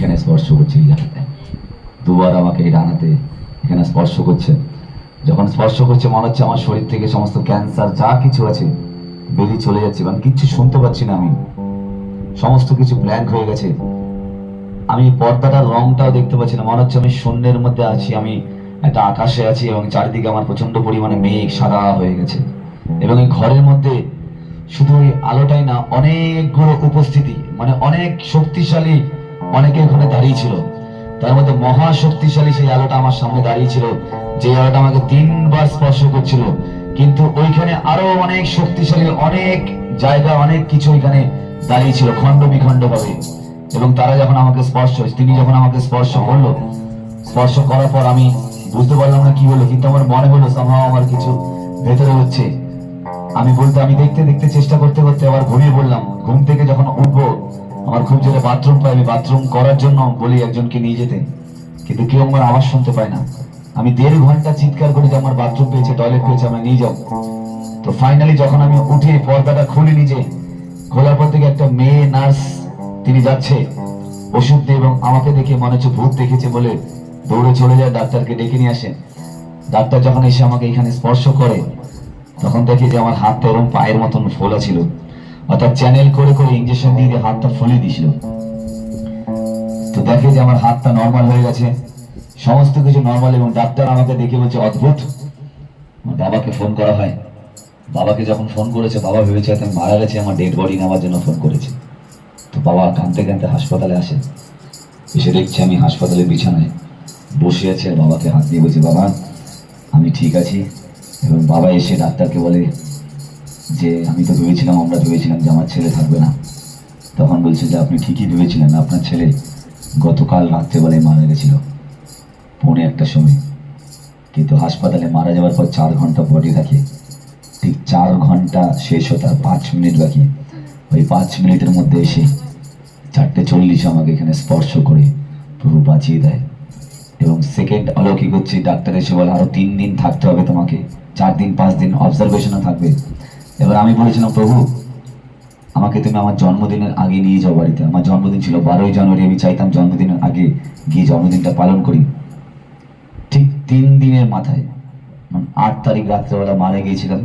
এখানে স্পর্শ করছে এই জায়গাটায়। দুবার আমাকে এই ডানাতে এখানে স্পর্শ করছে। যখন স্পর্শ করছে, মনে হচ্ছে আমার শরীর থেকে সমস্ত ক্যান্সার যা কিছু আছে, বেরিয়ে চলে যাচ্ছে কারণ কিচ্ছু শুনতে পাচ্ছি না আমি। সমস্ত কিছু ব্ল্যাঙ্ক হয়ে গেছে। আমি পর্দাটার রংটাও দেখতে পাচ্ছি না। মনে হচ্ছে আমি শূন্যের মধ্যে আছি, আমি একটা আকাশে আছি এবং চারিদিকে আমার প্রচণ্ড পরিমাণে মেঘ, সাদা হয়ে গেছে। এবং এই ঘরের মধ্যে শুধু ওই আলোটাই না, অনেকগুলো উপস্থিতি মানে অনেক শক্তিশালী অনেকে ওখানে দাঁড়িয়ে ছিল। তার মধ্যে মহা শক্তিশালী সেই আলোটা আমার সামনে দাঁড়িয়ে ছিল যে আলোটা আমাকে তিনবার স্পর্শ করছিল। কিন্তু ওইখানে আরও অনেক শক্তিশালী, অনেক জায়গা, অনেক কিছু ওইখানে দাঁড়িয়ে ছিল, খণ্ড বিখণ্ড ভাবে এবং তারা যখন আমাকে স্পর্শ, তিনি যখন আমাকে স্পর্শ করল, স্পর্শ করার পর আমি বুঝতে পারলাম না কি হলো, কিন্তু আমার মনে হলো somehow আমার কিছু ভেতরে হচ্ছে। আমি বলতে, আমি দেখতে দেখতে চেষ্টা করতে করতে আবার ঘুমিয়ে পড়লাম। ঘুম থেকে যখন উঠবো আমার খুব জোরে বাথরুম পাই আমি বাথরুম করার জন্য বলি একজনকে নিয়ে যেতে। কিন্তু কেউ আমার আওয়াজ শুনতে পায় না। আমি দেড় ঘণ্টা চিৎকার করি যে আমার বাথরুম পেয়েছে টয়লেট পেয়েছে আমরা নিয়ে যাও। তো ফাইনালি যখন আমি উঠে পর্দাটা খুলে নিজে, খোলার পর থেকে একটা মেয়ে, নার্স, তিনি যাচ্ছে। ওষুধ দিয়ে এবং আমাকে দেখে মনে হচ্ছে ভূত দেখেছে বলে দৌড়ে চলে যায়, ডাক্তারকে ডেকে নিয়ে আসেন ডাক্তার যখন এসে আমাকে এখানে স্পর্শ করে, তখন দেখি যে আমার হাতটা এরকম পায়ের মতন ফোলা ছিল। অর্থাৎ চ্যানেল করে করে ইঞ্জেকশন দিয়ে হাতটা ফুলিয়ে দিছিল তো দেখে যে আমার হাতটা নর্মাল হয়ে গেছে। সমস্ত কিছু নর্মাল এবং ডাক্তার আমাকে দেখে বলছে, অদ্ভুত। বাবাকে ফোন করা হয়। বাবাকে যখন ফোন করেছে, বাবা ভেবেছে আমি মারা গেছে, আমার ডেড বডি নেওয়ার জন্য ফোন করেছে। তো বাবা কাঁদতে কাঁদতে হাসপাতালে আসে। এসে দেখছি আমি হাসপাতালের বিছানায় বসে আছে বাবাকে হাত দিয়ে বলছি, বাবা, আমি ঠিক আছি। এবং বাবা এসে ডাক্তারকে বলে যে আমি তো ভেবেছিলাম, আমরা ভেবেছিলাম যে আমার ছেলে থাকবে না। তখন বলছে যে, আপনি ঠিকই ভেবেছিলেন, আপনার ছেলে গতকাল রাত্রেবেলায় মারা গেছিল, পৌনে একটা সময়। কিন্তু হাসপাতালে মারা যাওয়ার পর চার ঘণ্টা বডি থাকে। ঠিক চার ঘণ্টা শেষ হতে আর পাঁচ মিনিট বাকি। ওই পাঁচ মিনিটের মধ্যে এসে চারটে চল্লিশ আমাকে এখানে স্পর্শ করে প্রভু বাঁচিয়ে দেয়। এবং সেকেন্ড অলৌকিক হচ্ছে, ডাক্তার এসে বলে, আরও তিন দিন থাকতে হবে তোমাকে। চার দিন, পাঁচ দিন অবজারভেশনে থাকবে। এবার আমি বলেছিলাম, প্রভু, আমাকে তুমি আমার জন্মদিনের আগে নিয়ে যাও বাড়িতে। আমার জন্মদিন ছিল বারোই জানুয়ারি, আমি চাইতাম জন্মদিনের আগে গিয়ে জন্মদিনটা পালন করি। ঠিক তিন দিনের মাথায় আট তারিখ রাত্রেবেলা মারা গিয়েছিলাম।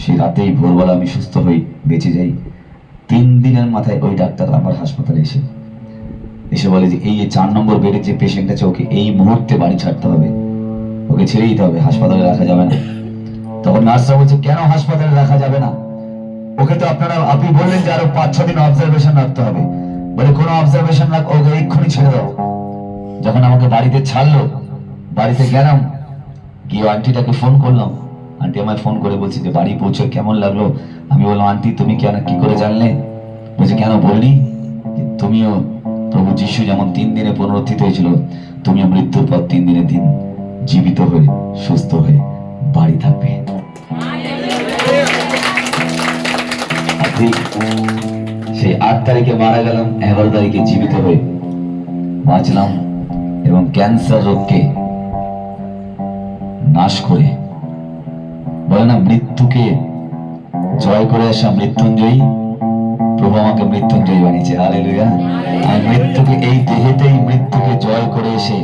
সেই রাতেই ভোরবেলা আমি সুস্থ হই, বেঁচে যাই। তিন দিনের মাথায় ওই ডাক্তার আমার হাসপাতালে এসে এসে বলে যে, এই যে চার নম্বর বেডের যে পেশেন্ট আছে, ওকে এই মুহূর্তে বাড়ি ছাড়তে হবে। ওকে ছেড়ে দিতে হবে, হাসপাতালে রাখা যাবে না। তখন নার্সরা বলছে, কেন হাসপাতালে রাখা যাবে না? ওকে তো আপনারা, আপনি বললেন যে আরও পাঁচ, ছ দিন অবজারভেশন রাখতে হবে। বলে, কোনো অবজারভেশন রাখ ওকে এক্ষুনি ছেড়ে দাও। যখন আমাকে বাড়িতে ছাড়লো, বাড়িতে গেলাম, গিয়ে আন্টিটাকে ফোন করলাম। আন্টি আমায় ফোন করে বলছে যে, বাড়ি পৌঁছে কেমন লাগল? আমি বললাম, আন্টি, তুমি কেন কি করে জানলে? বলছে, কেন বললি? তুমিও প্রভু যিশু যেমন তিন দিনে পুনরুত্থিত হয়েছিল, তুমিও মৃত্যুর পর তিন দিনে দিন জীবিত হয়ে, সুস্থ হয়ে বাড়ি থাকবে। সেই আট তারিখে মারা গেলাম, এগারো তারিখে জীবিত হয়ে বাঁচলাম এবং ক্যান্সার রোগকে নাশ করে, বলে না, মৃত্যুকে জয় করে আসা মৃত্যুঞ্জয়ী, প্রভু আমাকে মৃত্যুঞ্জয়ী বানিয়েছে। হালেলুয়া। আর মৃত্যুকে, এই দেহেতেই মৃত্যুকে জয় করে এসে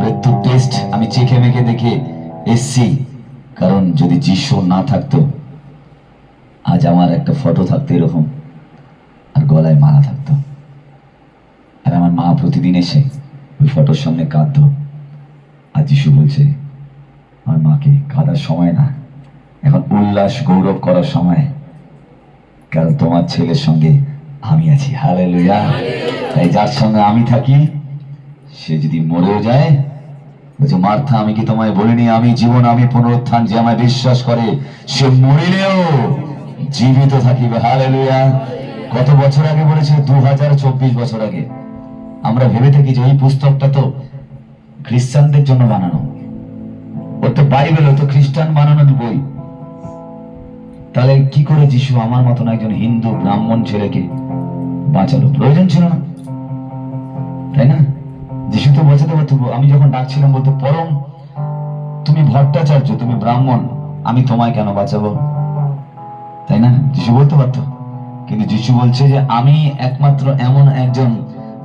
মৃত্যুর টেস্ট আমি চেখে মেখে দেখে এসছি। কারণ যদি যিশু না থাকতো, আজ আমার একটা ফটো থাকতো এরকম, আর গলায় মালা থাকতো। আর আমার মা প্রতিদিন এসে ওই ফটোর সামনে কাঁদতো। আর যিশু বলছে, আমার মাকে কাঁদার সময় না, এখন উল্লাস গৌরব করার সময়। কারণ তোমার ছেলের সঙ্গে আমি আছি। হালে লুইয়া তাই যার সঙ্গে আমি থাকি, সে যদি মরেও যায় বলছে, মার্থা, আমি কি তোমায় বলিনি? আমি জীবন, আমি পুনরুত্থান, যে আমায় বিশ্বাস করে, সে মরিলেও জীবিত থাকিবে। হালে লুইয়া কত বছর আগে বলেছে? দু হাজার চব্বিশ বছর আগে। আমরা ভেবে থাকি যে এই পুস্তকটা তো খ্রিস্টানদের জন্য বানানো। ওর তো বাইবেল, ও তো খ্রিস্টান বানানোর বই। তাহলে কি করে যিশু আমার মতন একজন হিন্দু, ব্রাহ্মণ ছেলেকে বাঁচালো? প্রয়োজন ছিল না। তাই না? যিশু তো বাঁচাতে পারতো আমি যখন ডাকছিলাম, বলতো, পরম, তুমি ভট্টাচার্য, তুমি ব্রাহ্মণ, আমি তোমায় কেন বাঁচাবো? তাই না? যিশু বলতে পারতো। কিন্তু যিশু বলছে যে, আমি একমাত্র এমন একজন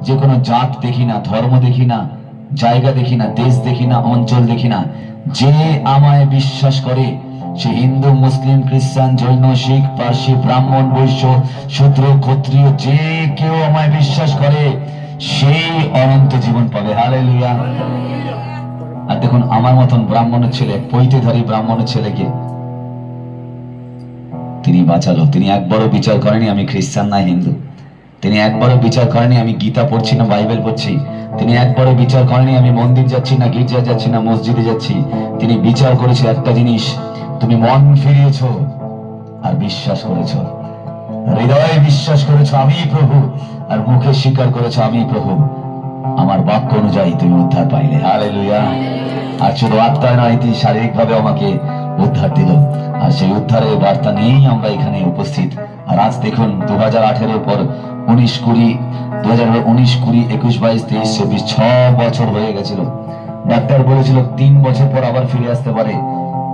যে কোনো জাত দেখি না, ধর্ম দেখি না, জায়গা দেখি না, দেশ দেখি না, অঞ্চল দেখি না। যে আমায় বিশ্বাস করে, সে হিন্দু, মুসলিম, খ্রিস্টান, জৈন, শিখ, পার্সি, ব্রাহ্মণ, বৈশ্য, শূদ্র, ক্ষত্রিয়, যে কেউ আমায় বিশ্বাস করে সেই অনন্ত জীবন পাবে। হালেলুয়া। আর দেখুন, আমার মতন ব্রাহ্মণের ছেলে, পৈতেধারী ব্রাহ্মণের ছেলেকে তিনি বাঁচালো। তিনি একবারও বিচার করেনি আমি খ্রিস্টান না হিন্দু। তিনি একবারও বিচার করেনি আমি গীতা পড়ছি না, বাইবেল পড়ছি। তিনি একবারও বিচার করেনি আমি মন্দির যাচ্ছি না, গির্জা যাচ্ছি না, মসজিদে যাচ্ছি। তিনি বিচার করেছে একটা জিনিস, তুমি মন ফিরিয়েছো আর বিশ্বাস করেছ। হৃদয়ে বিশ্বাস করেছ আমি প্রভু, আর মুখে স্বীকার করেছ আমি প্রভু। আমার বাক্য অনুযায়ী তুমি উদ্ধার পাইলে। হালেলুয়া। আর শুধু আত্মায় নয় তিনি শারীরিকভাবে আমাকে উদ্ধার দিল। আর সেই উদ্ধারের বার্তা নিয়েই আমরা এখানে উপস্থিত। আর আজ দেখুন দু হাজার আঠেরোর পর উনিশ কুড়ি দু হাজার উনিশ কুড়ি, একুশ বাইশ, তেইশ, চব্বিশ, ছ বছর হয়ে গেছিল। ডাক্তার বলেছিল, তিন বছর পর আবার ফিরে আসতে পারে।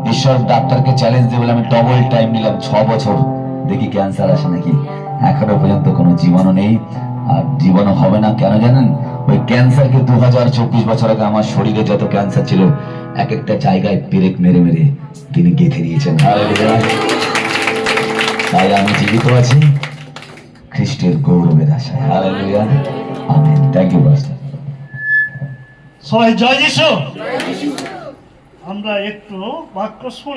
ঈশ্বর ডাক্তারকে চ্যালেঞ্জ দিয়ে বলে আমি ডবল টাইম নিলাম, ছ বছর। দেখি ক্যান্সার আসে নাকি? এখনও পর্যন্ত কোনো জীবাণু নেই। আর জীবাণু হবে না কেন জানেন? ওই ক্যান্সারকে দু হাজার চব্বিশ বছর আগে আমার শরীরে যত ক্যান্সার ছিল, এক একটা জায়গায় পেরেক মেরে মেরে তিনি গেঁথে দিয়েছেন। তাই আমি জীবিত আছি। খ্রিস্টের গৌরবের আশায়। Hallelujah amen thank you pastor সবাই, জয় যিশু। আমরা একটু বাক্য